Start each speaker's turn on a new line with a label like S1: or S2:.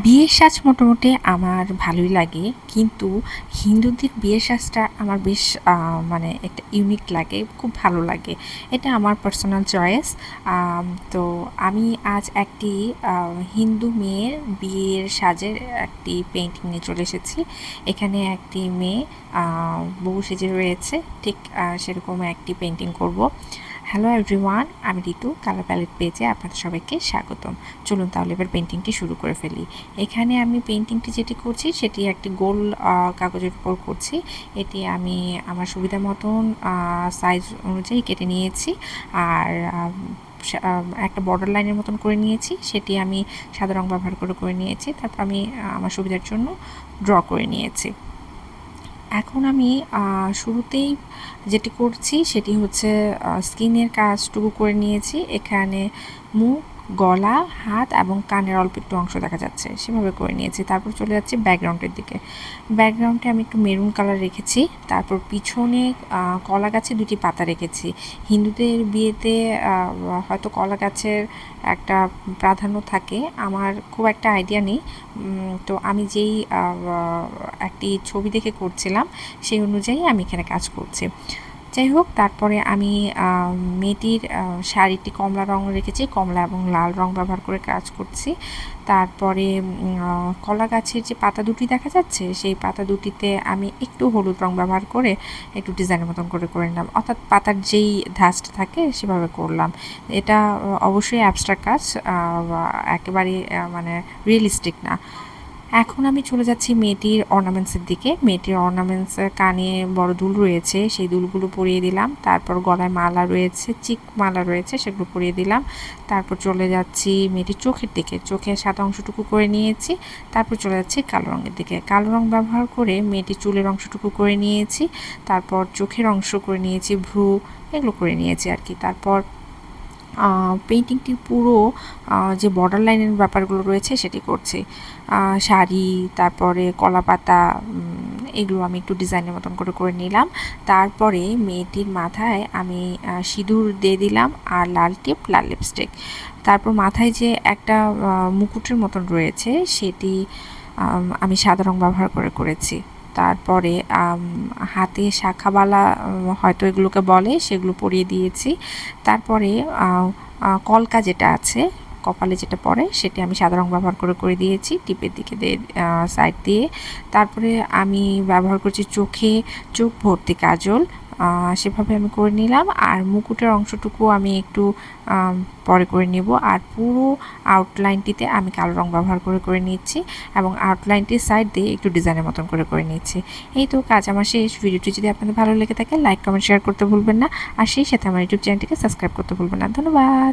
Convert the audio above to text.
S1: বিয়ের সাজ মোটামুটি আমার ভালোই লাগে, কিন্তু হিন্দুদের বিয়ের সাজটা আমার বেশ মানে একটা ইউনিক লাগে, খুব ভালো লাগে। এটা আমার পার্সোনাল চয়েস তো আমি আজ একটি হিন্দু মেয়ের বিয়ের সাজের একটি পেন্টিং নিয়ে চলে এসেছি। এখানে একটি মেয়ে বউ সেজে রয়েছে, ঠিক সেরকম একটি পেন্টিং করব। হ্যালো এভরিওয়ান আমি ঋতু কালার প্যালেট পেজে আপনাদের সবাইকে স্বাগতম। চলুন তাহলে এবার পেন্টিংটি শুরু করে ফেলি। এখানে আমি পেন্টিংটি যেটি করছি, সেটি একটি গোল কাগজের উপর করছি। এটি আমি আমার সুবিধা মতন সাইজ অনুযায়ী কেটে নিয়েছি। আর একটা বর্ডার লাইনের মতন করে নিয়েছি। সেটি আমি সাদা রং ব্যবহার করে করে নিয়েছি। তারপর আমি আমার সুবিধার জন্য ড্র করে নিয়েছি। এখন আমি শুরুতেই যেটি করছি সেটি হচ্ছে স্কিনের কাজটুকু করে নিয়েছি। এখানে মুখ গলা, হাত এবং কানের অল্প একটু অংশ দেখা যাচ্ছে। সেভাবে করে নিয়েছি। তারপর চলে যাচ্ছি ব্যাকগ্রাউন্ডের দিকে। ব্যাকগ্রাউন্ডে আমি একটু মেরুন কালার রেখেছি। তারপর পিছনে কলা গাছে দুটি পাতা রেখেছি। হিন্দুদের বিয়েতে হয়তো কলা গাছের একটা প্রাধান্য থাকে। আমার খুব একটা আইডিয়া নেই। তো আমি যেই একটি ছবি দেখে করছিলাম, সেই অনুযায়ী আমি এখানে কাজ করছি। যাই হোক, তারপরে আমি মেয়েটির শাড়িটি কমলা রং রেখেছি, কমলা এবং লাল রং ব্যবহার করে কাজ করছি। তারপরে কলা গাছের যে পাতা দুটি দেখা যাচ্ছে, সেই পাতা দুটিতে আমি একটু হলুদ রং ব্যবহার করে একটু ডিজাইনের মতন করে করে নিলাম। অর্থাৎ পাতার যেই ধাঁচটা থাকে, সেভাবে করলাম। এটা, অবশ্যই অ্যাবস্ট্রাক্ট কাজ একেবারে মানে রিয়েলিস্টিক না। এখন আমি চলে যাচ্ছি মেয়েটির অর্নামেন্টসের দিকে। মেয়েটির অর্নামেন্টসের কানে বড় দুল রয়েছে, সেই দুলগুলো পরিয়ে দিলাম। তারপর গলায় মালা রয়েছে, চিক মালা রয়েছে, সেগুলো পরিয়ে দিলাম। তারপর চলে যাচ্ছি মেয়েটির চোখের দিকে। চোখের সাদা অংশটুকু করে নিয়েছি। তারপর চলে যাচ্ছি কালো রঙের দিকে। কালো রং ব্যবহার করে মেয়েটির চুলের অংশটুকু করে নিয়েছি। তারপর চোখের অংশ করে নিয়েছি, ভ্রু, এগুলো করে নিয়েছি আর কি। তারপর পেন্টিংটির পুরো যে বর্ডার লাইনের ব্যাপারগুলো রয়েছে সেটি করছি। শাড়ি, তারপরে কলা পাতা এগুলো আমি একটু ডিজাইনের মতন করে করে নিলাম। তারপরে মেয়েটির মাথায় আমি সিঁদুর দিয়ে দিলাম আর লাল টিপ, লাল লিপস্টিক তারপর মাথায় যে একটা মুকুটের মতন রয়েছে সেটি আমি সাদা রং ব্যবহার করে করেছি। তারপরে হাতে শাখাবালা হয়তো এগুলোকে বলে, সেগুলো পরিয়ে দিয়েছি। তারপরে কলকা যেটা আছে, কপালে যেটা পরে সেটি আমি সাদা রং ব্যবহার করে করে দিয়েছি, টিপের দিকে দিয়ে সাইড দিয়ে। তারপরে আমি ব্যবহার করছি চোখে, চোখ ভর্তি কাজল সেভাবে আমি করে নিলাম। আর মুকুটের অংশটুকু আমি একটু পরে করে নিব। আর পুরো আউটলাইনটিতে আমি কালো রং ব্যবহার করে করে নিচ্ছি এবং আউটলাইনটির সাইড দিয়ে একটু ডিজাইনের মতন করে করে নিচ্ছি। এই তো কাজ আমার শেষ। ভিডিওটি যদি আপনাদের ভালো লেগে থাকে লাইক কমেন্ট শেয়ার করতে ভুলবেন না। আর সেই সাথে আমার ইউটিউব চ্যানেলটিকে সাবস্ক্রাইব করতে ভুলবেন না। ধন্যবাদ!